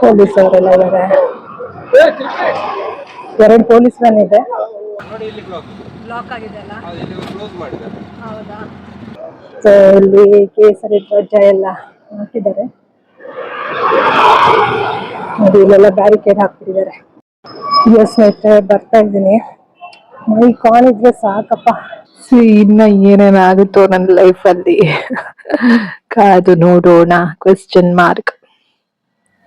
Police ಅವರೆಲ್ಲ ಇದ್ದಾರೆ ಎರಡು ಪೊಲೀಸ್ ವ್ಯಾನ್ ಇದೆ. ನೋಡಿ ಇಲ್ಲಿ ಬ್ಲಾಕ್ ಬ್ಲಾಕ್ ಆಗಿದೆ ಅಲ್ಲ? ಇಲ್ಲಿ ಕ್ಲೋಸ್ ಮಾಡಿದ್ದಾರೆ. ಹೌದಾ? ಸೊ ಇಲ್ಲಿ ಕೇಸರಿ ಧ್ವಜ ಎಲ್ಲ ಹಾಕಿದ್ದಾರೆ. ನೋಡಿ ಇಲ್ಲೆಲ್ಲ ಬ್ಯಾರಿಕೇಡ್ ಹಾಕ್ಬಿಟ್ಟಿದ್ದಾರೆ. ಎಸ್ ಸ್ನೇಹಿತರೆ ಬರ್ತಾ ಇದ್ದೀನಿ. ಮೈ ಕಾಲ್ ಇದ್ರೆ ಸಾಕಪ್ಪ. ಸಿ ಇನ್ನ ಏನೇನಾಗುತ್ತೋ ನನ್ನ ಲೈಫಲ್ಲಿ ಕಾದು ನೋಡೋಣ ಕ್ವೆಶ್ಚನ್ ಮಾರ್ಕ್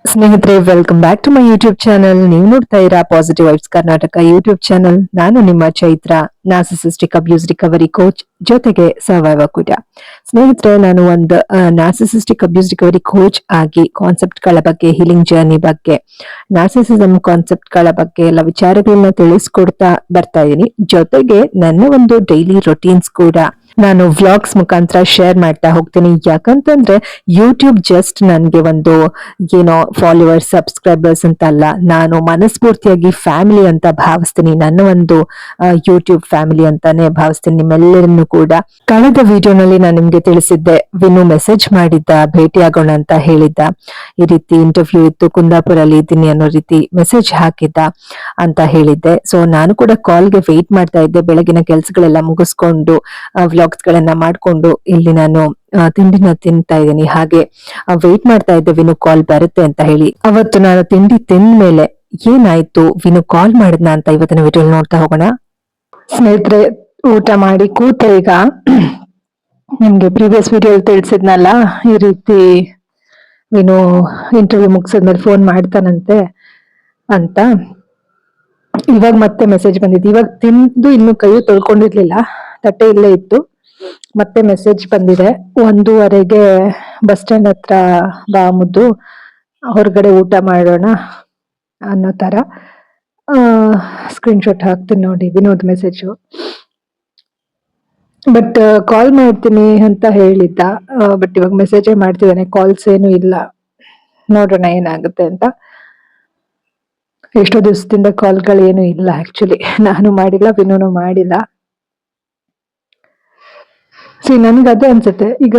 ಸ್ನೇಹಿತರೆ welcome back to my YouTube channel ನೀವು ನೋಡ್ತಾ ಇರಾ positive vibes Karnataka YouTube channel ನಾನು ನಿಮ್ಮ Chaitra narcissistic abuse recovery coach ಜೊತೆಗೆ ಸರ್ವೈವ ಕೂಡ ಸ್ನೇಹಿತರೆ, ನಾನು ಒಂದು ನಾಸಿಸಿಸ್ಟಿಕ್ ಅಬ್ಯೂಸ್ ರಿಕವರಿ ಕೋಚ್ ಆಗಿ ಕಾನ್ಸೆಪ್ಟ್ಗಳ ಬಗ್ಗೆ ಹೀಲಿಂಗ್ ಜರ್ನಿ ಬಗ್ಗೆ ನಾಸಿಸಿಸಮ್ ಕಾನ್ಸೆಪ್ಟ್ಗಳ ಬಗ್ಗೆ ಎಲ್ಲ ವಿಚಾರಗಳನ್ನ ತಿಳಿಸ್ಕೊಡ್ತಾ ಬರ್ತಾ ಇದ್ದೀನಿ ಜೊತೆಗೆ ನನ್ನ ಒಂದು ಡೈಲಿ ರೊಟೀನ್ಸ್ ಕೂಡ ನಾನು ವ್ಲಾಗ್ಸ್ ಮುಖಾಂತರ ಶೇರ್ ಮಾಡ್ತಾ ಹೋಗ್ತೀನಿ. ಯಾಕಂತಂದ್ರೆ ಯೂಟ್ಯೂಬ್ ಜಸ್ಟ್ ನನ್ಗೆ ಒಂದು ಏನೋ ಫಾಲೋವರ್ಸ್ ಸಬ್ಸ್ಕ್ರೈಬರ್ಸ್ ಅಂತ ಅಲ್ಲ ನಾನು ಮನಸ್ಫೂರ್ತಿಯಾಗಿ ಫ್ಯಾಮಿಲಿ ಅಂತ ಭಾವಿಸ್ತೀನಿ. ನನ್ನ ಒಂದು ಯೂಟ್ಯೂಬ್ ಫ್ಯಾಮಿಲಿ ಅಂತಾನೆ ಭಾವಿಸ್ತೀನಿ ನಿಮ್ಮೆಲ್ಲರನ್ನು ಕೂಡ. ಕಳೆದ ವಿಡಿಯೋನಲ್ಲಿ ನಾನು ನಿಮ್ಗೆ ತಿಳಿಸಿದ್ದೆ, ವಿನು ಮೆಸೇಜ್ ಮಾಡಿದ್ದ, ಭೇಟಿ ಆಗೋಣ ಅಂತ ಹೇಳಿದ್ದ. ಈ ರೀತಿ ಇಂಟರ್ವ್ಯೂ ಇತ್ತು ಕುಂದಾಪುರಲ್ಲಿ ಇದ್ದೀನಿ ಅನ್ನೋ ರೀತಿ ಮೆಸೇಜ್ ಹಾಕಿದ್ದ ಅಂತ ಹೇಳಿದ್ದೆ. ಸೊ ನಾನು ಕೂಡ ಕಾಲ್ಗೆ ವೆಯ್ಟ್ ಮಾಡ್ತಾ ಇದ್ದೆ. ಬೆಳಗಿನ ಕೆಲ್ಸಗಳೆಲ್ಲ ಮುಗಿಸ್ಕೊಂಡು ವ್ಲಾಗ್ಸ್ ಗಳನ್ನ ಮಾಡ್ಕೊಂಡು ಇಲ್ಲಿ ನಾನು ತಿಂಡಿನ ತಿಂತಾ ಇದ್ದೀನಿ. ಹಾಗೆ ವೆಯ್ಟ್ ಮಾಡ್ತಾ ಇದ್ದೆ ವಿನು ಕಾಲ್ ಬರುತ್ತೆ ಅಂತ ಹೇಳಿ. ಅವತ್ತು ನಾನು ತಿಂಡಿ ತಿಂದ ಮೇಲೆ ಏನಾಯ್ತು? ವಿನು ಕಾಲ್ ಮಾಡಿದ್ನ ಅಂತ ಇವತ್ತಿನ ವಿಡಿಯೋ ನೋಡ್ತಾ ಹೋಗೋಣ. ಸ್ನೇಹಿತರೆ, ಊಟ ಮಾಡಿ ಕೂತೆ ಈಗ ನಿಮ್ಗೆ ಪ್ರೀವಿಯಸ್ ವಿಡಿಯೋ ತಿಳಿಸಿದ್ನಲ್ಲ, ಈ ರೀತಿ ವಿನು ಇಂಟರ್ವ್ಯೂ ಮುಗಿಸಿದ್ಮೇಲೆ ಫೋನ್ ಮಾಡ್ತಾನಂತೆ ಅಂತ. ಇವಾಗ ಮತ್ತೆ ಮೆಸೇಜ್ ಬಂದಿತ್ತು ಇವಾಗ ತಿಂದು ಇನ್ನು ಕೈ ತೊಳ್ಕೊಂಡಿರ್ಲಿಲ್ಲ. ತಟ್ಟೆ ಇಲ್ಲೇ ಇತ್ತು. ಮತ್ತೆ ಮೆಸೇಜ್ ಬಂದಿದೆ. ಒಂದೂವರೆಗೆ ಬಸ್ ಸ್ಟ್ಯಾಂಡ್ ಹತ್ರ ಬಾ ಮುದ್ದು, ಹೊರಗಡೆ ಊಟ ಮಾಡೋಣ ಅನ್ನೋ ತರ. ಸ್ಕ್ರೀನ್ ಶಾಟ್ ಹಾಕ್ತೀನಿ ನೋಡಿ, ವಿನೋದ್ ಮೆಸೇಜು ಬಟ್ ಕಾಲ್ ಮಾಡ್ತೀನಿ ಅಂತ ಹೇಳಿದ್ದ. ಬಟ್ ಇವಾಗ ಮೆಸೇಜೇ ಮಾಡ್ತಿದ್ದಾನೆ ಕಾಲ್ಸ್ ಏನು ಇಲ್ಲ. ನೋಡೋಣ ಏನಾಗುತ್ತೆ ಅಂತ. ಎಷ್ಟೋ ದಿವಸದಿಂದ ಕಾಲ್ಗಳೇನು ಇಲ್ಲ ಆಕ್ಚುಲಿ ನಾನು ಮಾಡಿಲ್ಲ, ವಿನೂನು ಮಾಡಿಲ್ಲ. ಸಿ ನನ್ಗೆ ಅದೇ ಅನ್ಸುತ್ತೆ. ಈಗ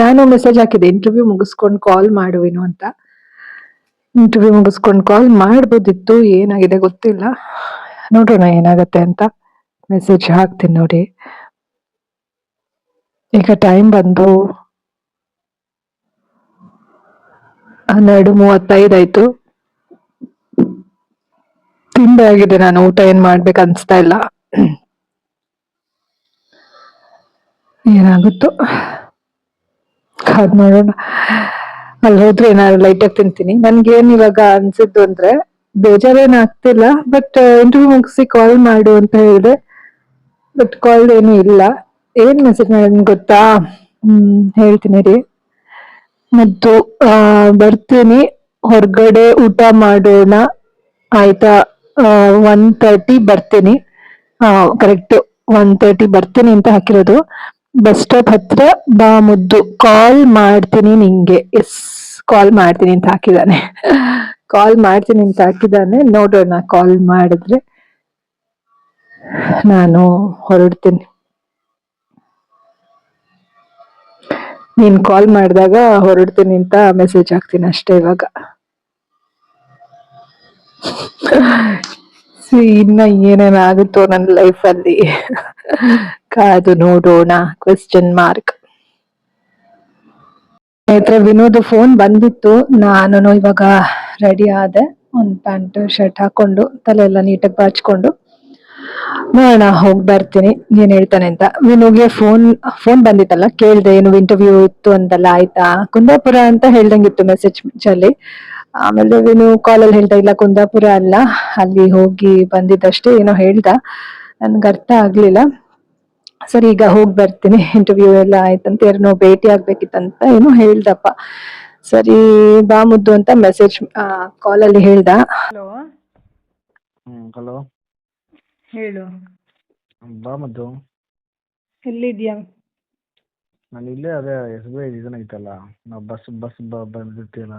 ನಾನು ಮೆಸೇಜ್ ಹಾಕಿದೆ ಇಂಟರ್ವ್ಯೂ ಮುಗಿಸ್ಕೊಂಡು ಕಾಲ್ ಮಾಡುವೇನು ಅಂತ. ಇಂಟರ್ವ್ಯೂ ಮುಗಿಸ್ಕೊಂಡು ಕಾಲ್ ಮಾಡ್ಬೋದಿತ್ತು, ಏನಾಗಿದೆ ಗೊತ್ತಿಲ್ಲ. ನೋಡೋಣ ಏನಾಗತ್ತೆ ಅಂತ ಮೆಸೇಜ್ ಹಾಕ್ತೀನಿ ನೋಡಿ. ಈಗ ಟೈಮ್ ಬಂದು ಹನ್ನೆರಡು ಮೂವತ್ತೈದು ಆಯ್ತು. ತಿಂಡಿ ಆಗಿದೆ ನಾನು, ಊಟ ಏನ್ ಮಾಡ್ಬೇಕು ಅನ್ಸ್ತಾ ಇಲ್ಲ. ಏನಾಗುತ್ತೋ? ಕಾದ್ ನೋಡೋಣ ಅಲ್ಲಿ ಹೋದ್ರೆ ಏನಾದ್ರು ಲೈಟ್ ಆಗಿ ತಿಂತೀನಿ. ನನ್ಗೆ ಏನ್ ಇವಾಗ ಅನ್ಸಿದ್ದು ಅಂದ್ರೆ ಬೇಜಾರೇನ್ ಆಗ್ತಿಲ್ಲ ಬಟ್ ಇಂಟರ್ವ್ಯೂ ಮುಗಿಸಿ ಕಾಲ್ ಮಾಡು ಅಂತ ಹೇಳಿದೆ. ಬಟ್ ಕಾಲ್ ಏನು ಇಲ್ಲ. ಏನ್ ಮೆಸೇಜ್ ಮಾಡಿದ್ ಗೊತ್ತಾ? ಹ್ಮ್ ಹೇಳ್ತೀನಿ ರೀ. ಮತ್ತು ಆ, ಬರ್ತೀನಿ. ಹೊರಗಡೆ ಊಟ ಮಾಡೋಣ. ಆಯ್ತಾ? ಒನ್ ತರ್ಟಿ ಬರ್ತೀನಿ. ಕರೆಕ್ಟ್ ಒನ್ ತರ್ಟಿ ಬರ್ತೀನಿ ಅಂತ ಹಾಕಿರೋದು. ಬಸ್ ಸ್ಟಾಪ್ ಹತ್ರ ಬಾ ಮುದ್ದು. ಕಾಲ್ ಮಾಡ್ತೀನಿ ನಿಂಗೆ. ಎಸ್ ಕಾಲ್ ಮಾಡ್ತೀನಿ ಅಂತ ಹಾಕಿದಾನೆ ಕಾಲ್ ಮಾಡ್ತೀನಿ ಅಂತ ಹಾಕಿದಾನೆ ನೋಡೋಣ ಕಾಲ್ ಮಾಡಿದ್ರೆ ನಾನು ಹೊರಡ್ತೀನಿ. ನೀನ್ ಕಾಲ್ ಮಾಡಿದಾಗ ಹೊರಡ್ತೀನಿ ಅಂತ ಮೆಸೇಜ್ ಹಾಕ್ತೀನಿ ಅಷ್ಟೇ ಇವಾಗ. See, ಇನ್ನ ಏನೇನಾಗುತ್ತೋ ನನ್ನ ಲೈಫಲ್ಲಿ. ಕಾದು ನೋಡೋಣ ಕ್ವೆಶ್ಚನ್ ಮಾರ್ಕ್ ಸ್ನೇಹಿತರೆ ವಿನೋದ್ ಫೋನ್ ಬಂದಿತ್ತು ನಾನು ಇವಾಗ ರೆಡಿ ಆದೆ. ಒಂದ್ ಪ್ಯಾಂಟ್ ಶರ್ಟ್ ಹಾಕೊಂಡು ತಲೆ ಎಲ್ಲ ನೀಟಾಗಿ ಬಾಚ್ಕೊಂಡು. ನೋಡೋಣ ಹೋಗಿ ಬರ್ತೀನಿ. ಏನ್ ಹೇಳ್ತಾನೆ ಅಂತ. ವಿನುಗೆ ಫೋನ್ ಫೋನ್ ಬಂದಿತ್ತಲ್ಲ ಕೇಳ್ದೆ ಏನು ಇಂಟರ್ವ್ಯೂ ಇತ್ತು ಅಂತಲ್ಲ ಆಯ್ತಾ? ಕುಂದಾಪುರ ಅಂತ ಹೇಳ್ದಂಗಿತ್ತು ಮೆಸೇಜ್ ಅಲ್ಲಿ. ಆಮೇಲೆ ವಿನು ಕಾಲಲ್ಲಿ ಹೇಳ್ತಾ ಇಲ್ಲ ಕುಂದಾಪುರ ಅಲ್ಲ ಅಲ್ಲಿ ಹೋಗಿ ಬಂದಿದ್ದಷ್ಟೇ ಏನೋ ಹೇಳ್ದ. ನನ್ಗೆ ಅರ್ಥ ಆಗ್ಲಿಲ್ಲ. ಸರಿ ಈಗ ಹೋಗಿ ಬರ್ತೀನಿ ಇಂಟರ್ವ್ಯೂ ಎಲ್ಲ ಆಯ್ತಂತ ಯಾರನ್ನೋ ಭೇಟಿ ಆಗ್ಬೇಕಿತ್ತಂತ ಏನೋ ಹೇಳ್ದಪ್ಪ. ಸರಿ ಬಾ ಮುದ್ದು ಅಂತ ಮೆಸೇಜ್ ಕಾಲಲ್ಲಿ ಹೇಳ್ದ. ಹಲೋ ಹ್ಮ್ ಹಲೋ ಹೇಳು. ಬಾ ಮುದ್ದು. ಎಲ್ಲಿದ್ಯಾ? ನಾನು ಇಲ್ಲೇ ಅದೇ ಎಸ್ ಬಿ ಐ ಇದನ್ನ ಐತಲ್ಲ. ನಾವು ಬಸ್ ಬಸ್ ಬಂದಿರ್ತೀಯಲ್ಲ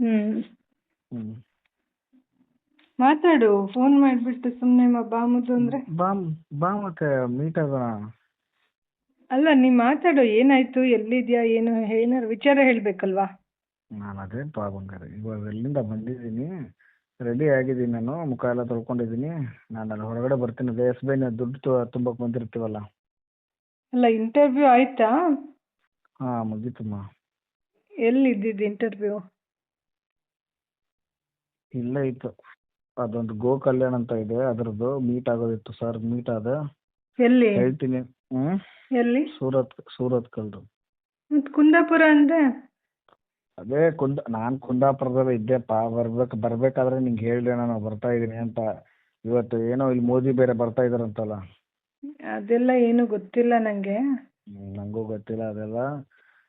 ಹ್ಮ್. ಹ್ಮ್. ಮಾತಾಡು ಫೋನ್ ಮಾಡ್ಬಿಟ್ಟು ಸುಮ್ನೆ ಬಾಮುದು ಅಂದ್ರೆ. ಬಾ ಬಾ ಮತ್ತೆ ಮೀಟ್ ಆಗೋಣ. ಅಲ್ಲ ನೀ ಮಾತಾಡು ಏನಾಯ್ತು ಎಲ್ಲಿದ್ಯಾ ಏನು ಏನಾರು ವಿಚಾರ ಹೇಳ್ಬೇಕಲ್ವಾ? ನಾನು ಅದೇ ಪಾ ಬಂಗಾರ ಇವಾಗ ಎಲ್ಲಿಂದ ಬಂದಿದ್ದೀನಿ ರೆಡಿ ಆಗಿದ್ದೀನಿ ನಾನು ಮುಖ ಎಲ್ಲ ತೊಳ್ಕೊಂಡಿದ್ದೀನಿ. ನಾನು ಅಲ್ಲಿ ಹೊರಗಡೆ ಬರ್ತೀನಿ ಅದೇ ಎಸ್ ಬೈನ ದುಡ್ಡು ತು- ತುಂಬಕ್ಕೆ ಬಂದಿರ್ತೀವಲ್ಲ. ಅಲ್ಲ ಇಂಟರ್ವ್ಯೂ ಆಯ್ತಾ? ಹಾಂ ಮುಗೀತಮ್ಮ ಎಲ್ಲಿದ್ದಿದ್ದು ಇಂಟರ್ವ್ಯೂ ಇಲ್ಲೇ ಇತ್ತು. ಅದೊಂದು ಗೋ ಕಲ್ಯಾಣ ಅಂತ ಇದೆ. ಅದರದ್ದು ಮೀಟ್ ಆಗೋದಿತ್ತು ಸರ್ ಮೀಟ್ ಆದ ಎಲ್ಲಿ? ಹೇಳ್ತೀನಿ. ಹ್ಮ್? ಎಲ್ಲಿ? ಸೂರತ್ ಸೂರತ್ ಕಲ್ದು ಕುಂದಾಪುರ ಅಂದೆ ಅದೇ ಕುಂದ ನಾನು ಕುಂದಾಪುರದಲ್ಲಿ ಇದ್ದೆಪ್ಪ ಬರ್ಬೇಕು ಬರ್ಬೇಕಾದ್ರೆ ನಿಂಗೆ ಹೇಳಿದೆ ನಾನು. ಬರ್ತಾ ಇದ್ದೀನಿ ಅಂತ. ಇವತ್ತು ಏನೋ ಇಲ್ಲಿ ಮೋದಿ ಬೇರೆ ಬರ್ತಾ ಇದಾರಂತಲ್ಲ ಅದೆಲ್ಲ ಏನು ಗೊತ್ತಿಲ್ಲ ನಂಗೆ. ಹ್ಮ್, ನಂಗೂ ಗೊತ್ತಿಲ್ಲ ಅದೆಲ್ಲ.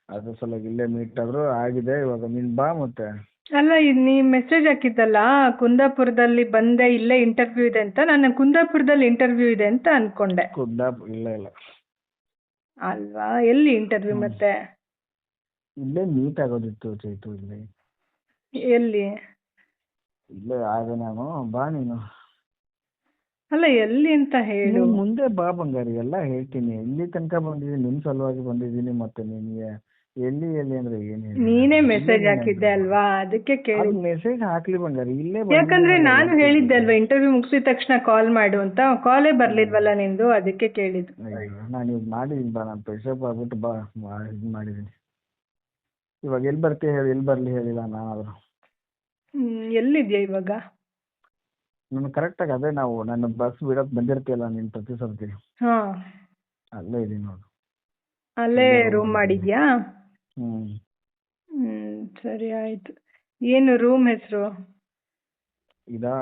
ಅದ್ರ ಸಲುವಾಗಿ ಇಲ್ಲೇ ಮೀಟ್ ಆದ್ರು ಆಗಿದೆ. ಇವಾಗ ನೀನ್ ಬಾ ಮತ್ತೆ. ಅಲ್ಲ ಇದು ನೀ ಮೆಸೇಜ್ ಹಾಕಿದ್ದಲ್ಲ ಕುಂದಾಪುರದಲ್ಲಿ ಬಂದೆ ಇಲ್ಲೇ ಇಂಟರ್ವ್ಯೂ ಇದೆ ಅಂತ? ನಾನು ಕುಂದಾಪುರದಲ್ಲಿ ಇಂಟರ್ವ್ಯೂ ಇದೆ ಅಂತ ಅನ್ಕೊಂಡೆ. ಕುಂದಾಪುರ ಇಲ್ಲ ಇಲ್ಲ. ಅಲ್ವಾ? ಎಲ್ಲಿ ಇಂಟರ್ವ್ಯೂ ಮತ್ತೆ? ಇಲ್ಲೇ ಮೀಟ್ ಆಗೋದಿತ್ತು ಚೈತು ಇಲ್ಲಿ. ಎಲ್ಲಿ? ಇಲ್ಲೇ ಆಗ ನಾನು. ಬಾ ನೀನು. ಅಲ್ಲ ಎಲ್ಲಿ ಅಂತ ಹೇಳು. ನೀನ್ ಮುಂದೆ ಬಾ ಬಂಗಾರಿ ಎಲ್ಲ ಹೇಳ್ತೀನಿ. ಇಲ್ಲಿ ತನಕ ಬಂದಿದ್ದೀನಿ ನಿಮ್ಮ ಸಲುವಾಗಿ ಬಂದಿದ್ದೀನಿ ಮತ್ತೆ ನಿನ್ಗೆ. ಎಲ್ಲಿ ಎಲ್ಲಿ ಅಂದ್ರೆ ನೀನೇ? ಮೆಸೇಜ್ ಹಾಕಿದ್ದೆ ಅಲ್ವಾ? ಅದಕ್ಕೆ ಕೇಳಿ. ಮೆಸೇಜ್ ಹಾಕ್ಲಿ ಬಂಗಾರಿ ಇಲ್ಲೇ ಯಾಕಂದ್ರೆ ನಾನು ಹೇಳಿದ್ದೆ ಅಲ್ವಾ ಇಂಟರ್ವ್ಯೂ ಮುಗಿಸಿದ ತಕ್ಷಣ ಕಾಲ್ ಮಾಡು ಅಂತ. ಕಾಲೇ ಬರ್ಲಿಲ್ವಲ್ಲ ನಿಂದು? ಅದಕ್ಕೆ ಕೇಳಿದ್ದು. ಅಯ್ಯೋ ನಾನು ಈಗ ಮಾಡಿದ್ದೀನಿ ಬಾ ನಾನು ಪ್ರೆಶರ್ ಆಗ್ಬಿಟ್ಟು ಬಾ ಇದು ಇದ್ ಮಾಡಿದ್ದೀನಿ ಇವಾಗ ಎಲ್ಲಿ ಬರ್ತೀಯ ಹೇಳಿ ಎಲ್ಲಿ ಬರಲಿ ಹೇಳಿಲ್ಲ ನಾನಾದ್ರು. ಹ್ಮ್, ಎಲ್ಲಿದ್ಯಾ ಇವಾಗ? ನಾನು ಕರೆಕ್ಟಾಗಿ ಅದೇ ನಾವು ನನ್ನ ಬಸ್ ಬಿಡೋಕ್ ಬಂದಿರ್ತೀಯಲ್ಲ ನಿನ್ ಪ್ರತಿ ಸರ್ತಿ. ಹಾ. ಅಲ್ಲೇ ಇದೀನಿ ನೋಡು. ಅಲ್ಲೇ ರೂಮ್ ಮಾಡಿದ್ಯಾ? ಹ್ಞೂ ಹ್ಮ್ ಸರಿ ಆಯ್ತು. ಏನು ರೂಮ್ ಹೆಸರು? ಇದಾ?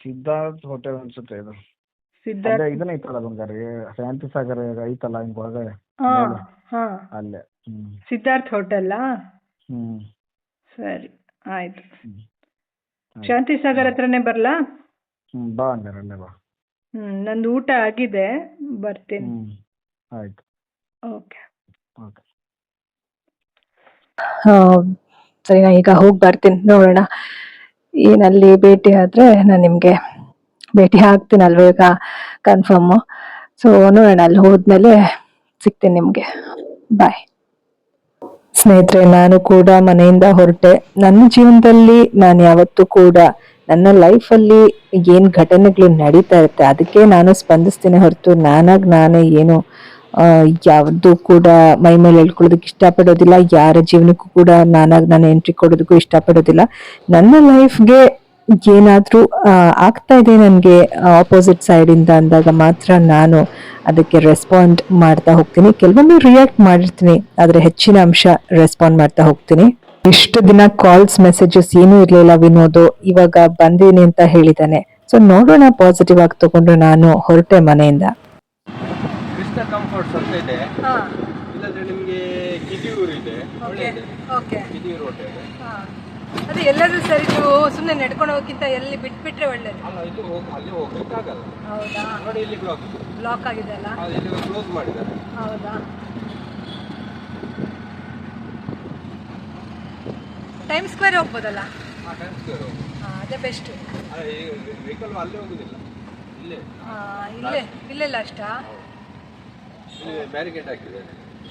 ಸಿದ್ಧಾರ್ಥ್ ಹೋಟೆಲ್ ಅನ್ಸುತ್ತೆ ಇದು. ಸಿದ್ಧಾರ್ಥ ಅದೇ ಇದನ್ನ ಐತಲ್ಲ ಬಂಗಾರಿ ಶಾಂತಿ ಸಾಗರ ಐತಲ್ಲ ಹಿಂಗ್ ಒಳಗಡೆ? ಹಾ ಮೇಲೆ. ಹಾ. ಅಲ್ಲೇ ಹ್ಮ್. ಸಿದ್ಧಾರ್ಥ್ ಹೋಟೆಲ್ಲಾ ಹ್ಮ್. ಸರಿ ಆಯ್ತು. ಹ್ಮ್. ಶಾಂತಿ ಸಾಗರ್ ಹತ್ರನೇ ಬರ್ಲಾ? ಹ್ಮ್ ಬಾ ಹಂಗಾರೆ ಅಲ್ಲೇ ಬಾ. ಹ್ಮ್ ನಂದು ಊಟ ಆಗಿದೆ ಬರ್ತೀನಿ. ಹ್ಮ್ ಆಯ್ತು. ಓಕೆ. ಓಕೆ. ಸರಿ ನಾ ಈಗ ಹೋಗಿ ಬರ್ತೀನಿ, ನೋಡೋಣ. ಏನಲ್ಲಿ ಭೇಟಿ ಆದ್ರೆ ನಾನು ನಿಮಗೆ ಭೇಟಿ ಆಗ್ತೀನಲ್ವ ಈಗ ಕನ್ಫರ್ಮು ಸೊ ನೋಡೋಣ, ಅಲ್ಲಿ ಹೋದ್ಮೇಲೆ ಸಿಗ್ತೀನಿ ನಿಮಗೆ. ಬಾಯ್ ಸ್ನೇಹಿತರೆ, ನಾನು ಕೂಡ ಮನೆಯಿಂದ ಹೊರಟೆ. ನನ್ನ ಜೀವನದಲ್ಲಿ ನಾನು ಯಾವತ್ತೂ ಕೂಡ, ನನ್ನ ಲೈಫಲ್ಲಿ ಏನು ಘಟನೆಗಳು ನಡೀತಾ ಇರುತ್ತೆ, ಅದಕ್ಕೆ ನಾನು ಸ್ಪಂದಿಸ್ತೀನಿ ಹೊರತು, ನಾನಾಗಿ ನಾನೇ ಏನು ಯಾವುದು ಕೂಡ ಮೈ ಮೇಲೆ ಹೇಳ್ಕೊಳ್ಳೋದಕ್ಕೆ ಇಷ್ಟಪಡೋದಿಲ್ಲ, ಯಾರ ಜೀವನಕ್ಕೂ ಕೂಡ ನಾನಾಗಿ ನಾನು ಎಂಟ್ರಿ ಕೊಡೋದಕ್ಕೂ ಇಷ್ಟಪಡೋದಿಲ್ಲ. ನನ್ನ ಲೈಫ್ಗೆ ಏನಾದರೂ ಆಗ್ತಾ ಇದೆ ನನಗೆ ಆಪೋಸಿಟ್ ಸೈಡಿಂದ ಅಂದಾಗ ಮಾತ್ರ ನಾನು ಅದಕ್ಕೆ ರೆಸ್ಪಾಂಡ್ ಮಾಡ್ತಾ ಹೋಗ್ತೀನಿ. ಕೆಲವೊಮ್ಮೆ ರಿಯಾಕ್ಟ್ ಮಾಡಿರ್ತೀನಿ, ಆದರೆ ಹೆಚ್ಚಿನ ಅಂಶ ರೆಸ್ಪಾಂಡ್ ಮಾಡ್ತಾ ಹೋಗ್ತೀನಿ. ಇಷ್ಟು ದಿನ ಕಾಲ್ಸ್ ಮೆಸೇಜಸ್ ಏನೂ ಇರಲಿಲ್ಲ ವಿನೋದು, ಇವಾಗ ಬಂದೀನಿ ಅಂತ ಹೇಳಿದ್ದಾನೆ ಸೊ ನೋಡೋಣ ಪಾಸಿಟಿವ್ ಆಗಿ ತಗೊಂಡು ನಾನು ಹೊರಟೆ ಮನೆಯಿಂದ. ಕಂಫರ್ಟ್ಸ್ ಅಂತ ಇದೆ. ಇಲ್ಲಾಂದ್ರೆ ನಿಮಗೆ ಕಿದಿಯೂರು ಇದೆ. Okay okay Kidiyur hotel. ಅದೇ ಎಲ್ಲರೂ ಸರಿ ನೀವು ಸುಮ್ಮನೆ ನಡ್ಕೊಂಡು ಹೋಗಿಂತ ಎಲ್ಲಿ ಬಿಟ್ಬಿಟ್ರೆ ಒಳ್ಳೇದು. ಅಲ್ಲ ಇದು ಹೋಗಿ ಅಲ್ಲಿ ಹೋಗ್ಲಿಕ್ಕಾಗಲ್ಲ ಹೌದಾ? ನೋಡಿ ಇಲ್ಲಿ ಬ್ಲಾಕ್ ಬ್ಲಾಕ್ ಆಗಿದೆ ಅಲ್ಲ? ಇಲ್ಲಿ ಕ್ಲೋಸ್ ಮಾಡಿದ್ದಾರೆ. ಹೌದಾ? ಟೈಮ್ ಸ್ಕ್ವೇರ್ ಹೋಗ್ಬೋದಲ್ಲ? ಆ ಟೈಮ್ ಸ್ಕ್ವೇರ್ ಹಾಂ ಅದೇ ಬೆಸ್ಟ್ ವೆಹಿಕಲ್ ಅಲ್ಲೇ ಹೋಗುದಿಲ್ಲ. ಇಲ್ಲೇ. ಇಲ್ಲೇ ಇಲ್ಲ ಅಷ್ಟಾ? ಬ್ಯಾರಿಕೇಡ್ ಹಾಕಿದ್ದಾರೆ.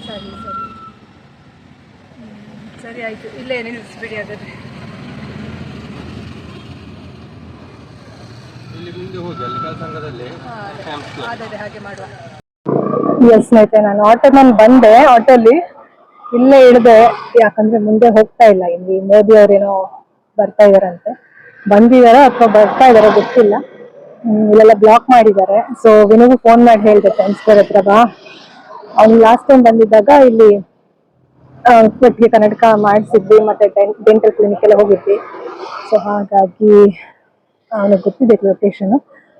ಸರಿ ಸರಿ. ಸರಿ ಆಯಿತು. ಇಲ್ಲೇ ನಿಲ್ಲಿಸ್ಬಿಡಿ ಹಾಗಾದ್ರೆ. ಇಲ್ಲಿ ಮುಂದೆ ಹೋಗಿ ಅಲ್ಲಿ ಕಲ್ಸಂಗದಲ್ಲಿ ಟೈಮ್ ಸ್ಕ್ವೇರ್ ಅದೇ ಹಾಗೆ ಮಾಡುವ. ಎಸ್ ಸ್ನೇಹಿತರೆ ನಾನು ಆಟೋನಲ್ಲಿ ಬಂದೆ. ಆಟೋಲಿ ಇಲ್ಲೇ ಇಳಿದೆ. ಯಾಕಂದ್ರೆ ಮುಂದೆ ಹೋಗ್ತಾ ಇಲ್ಲ. ಇಲ್ಲಿ ಮೋದಿ ಅವರೇನೋ ಬರ್ತಾ ಇದಾರಂತೆ ಬಂದಿದಾರೋ ಅಥವಾ ಬರ್ತಾ ಇದಾರೋ ಗೊತ್ತಿಲ್ಲ. ಇಲ್ಲೆಲ್ಲ ಬ್ಲಾಕ್ ಮಾಡಿದ್ದಾರೆ. ಸೊ ವಿನಿಗೂ ಫೋನ್ ಮಾಡಿ ಹೇಳಿದೆ ಫ್ರೆಂಡ್ಸ್ ಹತ್ರ ಬಾ. ಅವ್ನು ಲಾಸ್ಟ್ ಟೈಮ್ ಬಂದಿದ್ದಾಗ ಇಲ್ಲಿ ಕೊಟ್ಟಿಗೆ ಕನ್ನಡಕ ಮಾಡಿಸಿದ್ವಿ, ಮತ್ತೆ ಡೆಂಟಲ್ ಕ್ಲಿನಿಕ್ ಎಲ್ಲ ಹೋಗಿದ್ವಿ. ಸೊ ಹಾಗಾಗಿ ಅವನಿಗೆ ಗೊತ್ತಿದೆ ಲೊಕೇಶನ್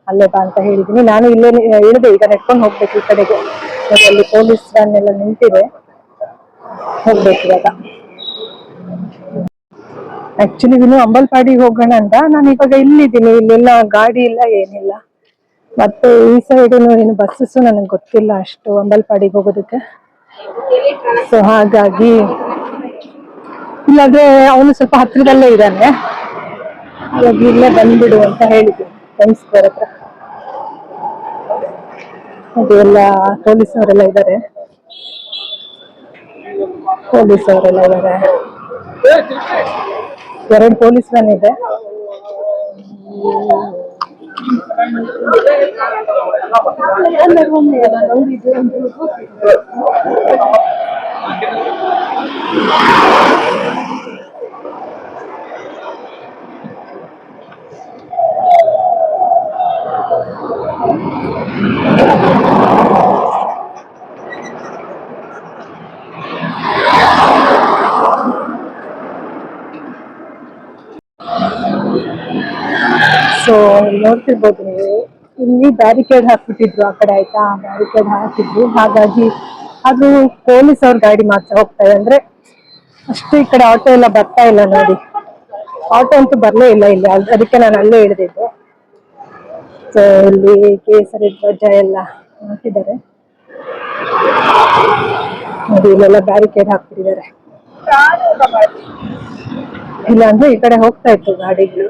ಅಲ್ಲೇ ಬಾ ಅಂತ ಹೇಳಿದ್ದೀನಿ ನಾನು ಇಲ್ಲೇ ಇಳಿದೆ ಈಗ ನೆಟ್ಕೊಂಡು ಹೋಗ್ಬೇಕು ಈ ಕಡೆಗೆ. ಅಲ್ಲಿ ಪೊಲೀಸ್ ವ್ಯಾನ್ ಎಲ್ಲ ನಿಂತಿದೆ. ಹೋಗ್ಬೇಕು ಇವಾಗ. ಆಕ್ಚುಲಿ ಇನ್ನು ಅಂಬಲ್ಪಾಡಿಗೆ ಹೋಗೋಣ ಅಂತ. ನಾನು ಇವಾಗ ಇಲ್ಲಿದ್ದೀನಿ. ಇಲ್ಲೆಲ್ಲ ಗಾಡಿ ಇಲ್ಲ, ಏನಿಲ್ಲ. ಮತ್ತೆ ಈ ಸೈಡ್ ಏನು ಬಸ್ಸಸ್ ನನಗೆ ಗೊತ್ತಿಲ್ಲ ಅಷ್ಟು ಅಂಬಲ್ಪಾಡಿಗೆ ಹೋಗೋದಕ್ಕೆ. ಸೊ ಹಾಗಾಗಿ ಇಲ್ಲಾದ್ರೆ ಅವನು ಸ್ವಲ್ಪ ಹತ್ತಿರದಲ್ಲೇ ಇದ್ದಾನೆ. ಹಾಗಾಗಿ ಇಲ್ಲೇ ಬಂದ್ಬಿಡು ಅಂತ ಹೇಳಿದ್ದೀನಿ ಫ್ರೆಂಡ್ಸ್ ಹತ್ರ. ಅದೆಲ್ಲ ಪೊಲೀಸ್ ಅವರೆಲ್ಲ ಇದ್ದಾರೆ ಪೊಲೀಸ್ ಅವರೆಲ್ಲ ಇದ್ದಾರೆ ಎರಡು ಪೊಲೀಸ್ ವ್ಯಾನ್ ಇದೆ. ಸೊ ನೋಡ್ತಿರ್ಬೋದು ನೀವು. ಇಲ್ಲಿ ಬ್ಯಾರಿಕೇಡ್ ಹಾಕ್ಬಿಟ್ಟಿದ್ರು ಆ ಕಡೆ ಆಯ್ತಾ? ಬ್ಯಾರಿಕೇಡ್ ಹಾಕಿದ್ರು. ಹಾಗಾಗಿ ಅದು ಪೊಲೀಸ್ ಅವ್ರ ಗಾಡಿ ಮಾತ್ರ ಇದೆ. ಅಂದ್ರೆ ಅಷ್ಟು ಈ ಕಡೆ ಆಟೋ ಎಲ್ಲ ಬರ್ತಾ ಇಲ್ಲ ನೋಡಿ. ಆಟೋ ಅಂತೂ ಬರಲೇ ಇಲ್ಲ ಇಲ್ಲಿ. ಅದಕ್ಕೆ ನಾನು ಅಲ್ಲೇ ಇಳಿದಿದ್ದೆ ಸೊ ಇಲ್ಲಿ ಕೇಸರಿ ಧ್ವಜ ಎಲ್ಲ ಹಾಕಿದ್ದಾರೆ. ನೋಡಿ, ಇಲ್ಲೆಲ್ಲ ಬ್ಯಾರಿಕೇಡ್ ಹಾಕ್ಬಿಟ್ಟಿದ್ದಾರೆ. ಇಲ್ಲ ಅಂದ್ರೆ ಈ ಕಡೆ ಹೋಗ್ತಾ ಇತ್ತು ಗಾಡಿಗಳು.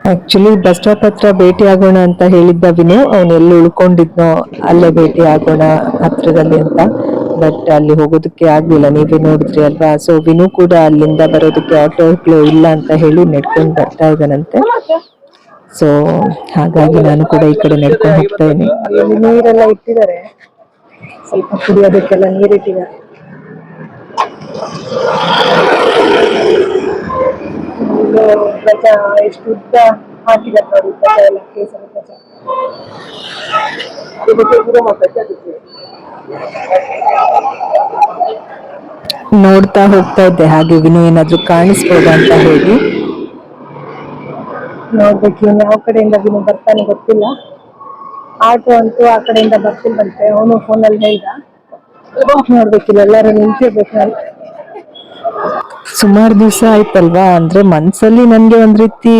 ಆಕ್ಚುಲಿ ಬಸ್ ಸ್ಟಾಪ್ ಹತ್ರ ಭೇಟಿ ಆಗೋಣ ಅಂತ ಹೇಳಿದ್ದ ವಿನು ಅವನು ಎಲ್ಲಿ ಉಳ್ಕೊಂಡಿದ್ನೋ ಅಲ್ಲೇ ಭೇಟಿ ಆಗೋಣ ಹತ್ರದಲ್ಲಿ ಅಂತ. ಬಟ್ ಅಲ್ಲಿ ಹೋಗೋದಕ್ಕೆ ಆಗ್ಲಿಲ್ಲ. ನೀವೇ ನೋಡಿದ್ರಿ ಅಲ್ವಾ? ಸೊ ವಿನು ಕೂಡ ಅಲ್ಲಿಂದ ಬರೋದಕ್ಕೆ ಆಟೋಗಳು ಇಲ್ಲ ಅಂತ ಹೇಳಿ ನಡ್ಕೊಂಡು ಬರ್ತಾ ಇದ್ದಾನಂತೆ. ಸೊ ಹಾಗಾಗಿ ನಾನು ಕೂಡ ಈ ಕಡೆ ನಡ್ಕೊಂಡು ಹೋಗ್ತಾ ಇದ್ದೀನಿ. ನೀರೆಲ್ಲ ಇಟ್ಟಿದ್ದಾರೆ. ಸ್ವಲ್ಪ ಕುಡಿಯೋದಕ್ಕೆಲ್ಲ ನೀರಿಟ್ಟಿದ್ದಾರೆ ಇದು ಧ್ವಜ ಎಷ್ಟು ಉದ್ದ ಹಾಕಿದ್ದಾರೆ ನೋಡಿ ಧ್ವಜ ಎಲ್ಲ ಕೇಸರಿ ಧ್ವಜ ನೋಡ್ತಾ ಹೋಗ್ತಾ ಇದ್ದೆ ಹಾಗೆ ವಿನು ಏನಾದ್ರೂ ಕಾಣಿಸ್ಬೋದಾ ಅಂತ ಹೇಳಿ. ನೋಡ್ಬೇಕು ಇವ್ನು ಯಾವ ಕಡೆಯಿಂದ ವಿನು ಬರ್ತಾನೆ ಗೊತ್ತಿಲ್ಲ. ಆಟೋ ಅಂತೂ ಆ ಕಡೆಯಿಂದ ಬರ್ತಿಲ್ವಂತೆ ಅವನು ಫೋನಲ್ಲಿ ಹೇಳ್ದ. ನೋಡ್ಬೇಕಿಲ್ಲ ಎಲ್ಲರೂ ನಿಂತಿರ್ಬೇಕು ನಾನು ಸುಮಾರು ದಿವಸ ಆಯ್ತಲ್ವಾ? ಅಂದ್ರೆ ಮನ್ಸಲ್ಲಿ ನನ್ಗೆ ಒಂದ್ ರೀತಿ,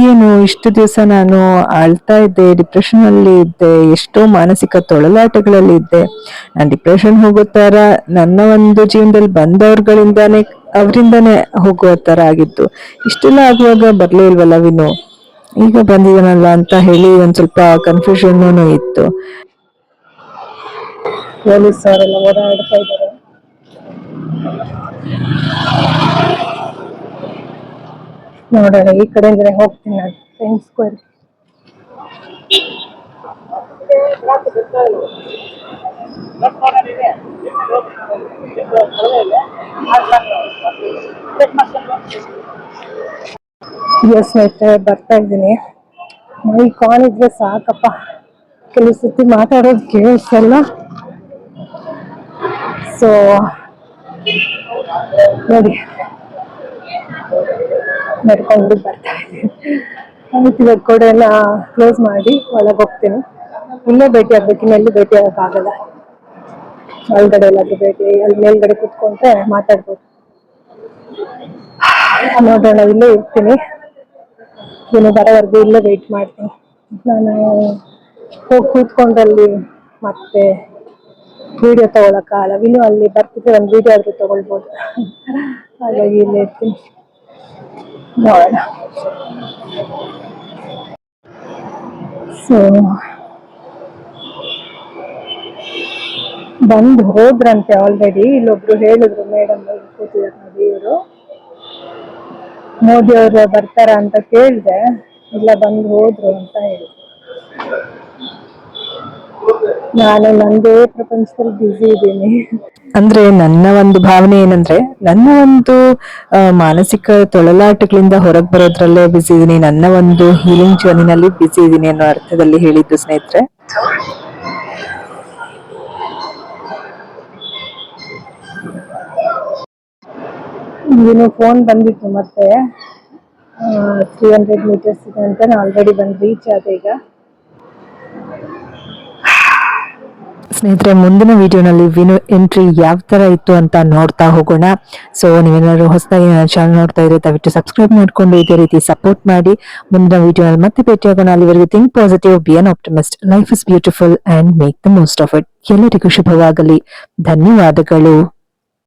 ಏನು, ಇಷ್ಟು ದಿವಸ ನಾನು ಆಳ್ತಾ ಇದ್ದೆ ಡಿಪ್ರೆಷನ್ ಅಲ್ಲಿ ಇದ್ದೆ, ಎಷ್ಟೋ ಮಾನಸಿಕ ತೊಳಲಾಟಗಳಲ್ಲಿ ಇದ್ದೆ. ನಾನು ಡಿಪ್ರೆಷನ್ ಹೋಗೋ ತರ ನನ್ನ ಒಂದು ಜೀವನದಲ್ಲಿ ಬಂದವ್ರಗಳಿಂದಾನೇ, ಅವರಿಂದಾನೇ ಹೋಗುವ ತರ ಆಗಿತ್ತು. ಇಷ್ಟೆಲ್ಲ ಆಗುವಾಗ ಬರ್ಲೇ ಇಲ್ವಲ್ಲ ವಿನು? ಈಗ ಬಂದಿದ್ದಾನಲ್ಲ ಅಂತ ಹೇಳಿ ಒಂದ್ ಸ್ವಲ್ಪ ಕನ್ಫ್ಯೂಷನ್ ಇತ್ತು. ಪೊಲೀಸ್ ಅವರೆಲ್ಲ ಓಡಾಡ್ತಾ ಇದ್ದಾರೆ ನೋಡೋಣ, ಈ ಕಡೆ ಇದ್ರೆ ಹೋಗ್ತೀನಿ ನಾನು ಫ್ರೆಂಡ್ ಸ್ಕ್ವೇರ್ ಎಸ್ ಸ್ನೇಹಿತರೆ, ಬರ್ತಾ ಇದ್ದೀನಿ. ಮೈ ಇದ್ರೆ ಸಾಕಪ್ಪ. ಕೆಲವು ಸತಿ ಮಾತಾಡೋದು ಕೇಳಿಸಲ್ಲ ಸೊ ನೋಡಿ. ನಡ್ಕೊಂಡು ಬರ್ತಾ ಇದ್ದೀನಿ ಇವಾಗ ಕೂಡ ಎಲ್ಲ ಕ್ಲೋಸ್ ಮಾಡಿ ಒಳಗೆ ಹೋಗ್ತೀನಿ. ಇಲ್ಲೇ ಭೇಟಿ ಆಗ್ಬೇಕು, ಇನ್ನೆಲ್ಲಿ ಭೇಟಿ ಆಗಕ್ಕಾಗಲ್ಲ ಒಳಗಡೆ ಎಲ್ಲಾದ್ರೂ ಭೇಟಿ, ಅಲ್ಲಿ ಮೇಲ್ಗಡೆ ಕುತ್ಕೊಂಡ್ರೆ ಮಾತಾಡ್ಬೋದು. ನೋಡೋಣ ಇಲ್ಲೇ ಇರ್ತೀನಿ. ಇನ್ನು ಬರೋವರೆಗೂ ಇಲ್ಲೇ ವೆಯ್ಟ್ ಮಾಡ್ತೀನಿ. ನಾನು ಹೋಗಿ ಕೂತ್ಕೊಂಡಲ್ಲಿ ಮತ್ತೆ ವಿಡಿಯೋ ತಗೊಳಕ್ಕಾಗಲ್ಲ ಇನ್ನು ಅಲ್ಲಿ ಬರ್ತಿದ್ರೆ ಒಂದು ವಿಡಿಯೋ ಆದರೂ ತಗೊಳ್ಬೋದು. ಹಾಗಾಗಿ ಇಲ್ಲೇ ಇರ್ತೀನಿ. ನೋಡೋಣ ಸೊ ಬಂದು ಹೋದ್ರಂತೆ ಆಲ್ರೆಡಿ ಇಲ್ಲೊಬ್ರು ಹೇಳಿದ್ರು ಮೇಡಮ್ ಕೂತಿದ್ದಾರೆ ನೋಡಿ ಇವರು ಮೋದಿ ಅವರು ಬರ್ತಾರ ಅಂತ ಕೇಳಿದೆ. ಇಲ್ಲ, ಬಂದು ಹೋದ್ರು ಅಂತ ಹೇಳಿ ನಾನು ನಂದೇ ಪ್ರಪಂಚದಲ್ಲಿ ಬ್ಯುಸಿ ಇದ್ದೀನಿ. ಅಂದ್ರೆ ನನ್ನ ಒಂದು ಭಾವನೆ ಏನಂದ್ರೆ ನನ್ನ ಒಂದು ಮಾನಸಿಕ ತೊಳಲಾಟಗಳಿಂದ ಹೊರಗೆ ಬರೋದ್ರಲ್ಲೇ ಬಿಸಿ ಇದ್ದೀನಿ. ನನ್ನ ಒಂದು ಹೀಲಿಂಗ್ ಜರ್ನಿನಲ್ಲಿ ಬಿಸಿ ಇದ್ದೀನಿ ಅನ್ನೋ ಅರ್ಥದಲ್ಲಿ ಹೇಳಿದ್ದು ಸ್ನೇಹಿತರೆ. ನೀನು ಫೋನ್ ಬಂದಿತ್ತು ಮತ್ತೆ ತ್ರೀ ಹಂಡ್ರೆಡ್ ಮೀಟರ್ಸ್ ಇದೆ ಅಂತ ನಾನು ಆಲ್ರೆಡಿ ಬಂದು ರೀಚ್ ಆದೆ ಈಗ. ಸ್ನೇಹಿತರೆ, ಮುಂದಿನ ವಿಡಿಯೋನಲ್ಲಿ ವಿನು ಎಂಟ್ರಿ ಯಾವ ಥರ ಇತ್ತು ಅಂತ ನೋಡ್ತಾ ಹೋಗೋಣ. ಸೊ ನೀವೇನಾದ್ರು ಹೊಸದಾಗಿ ನನ್ನ ಚಾನಲ್ ನೋಡ್ತಾ ಇದ್ರೆ ದಯವಿಟ್ಟು ಸಬ್ಸ್ಕ್ರೈಬ್ ಮಾಡಿಕೊಂಡು ಇದೇ ರೀತಿ ಸಪೋರ್ಟ್ ಮಾಡಿ. ಮುಂದಿನ ವಿಡಿಯೋನಲ್ಲಿ ಮತ್ತೆ ಭೇಟಿಯಾಗೋಣ ಅಲ್ಲಿವರೆಗೂ think positive be an optimist life is beautiful and make the most of it ಎಲ್ಲರಿಗೂ ಶುಭವಾಗಲಿ. ಧನ್ಯವಾದಗಳು.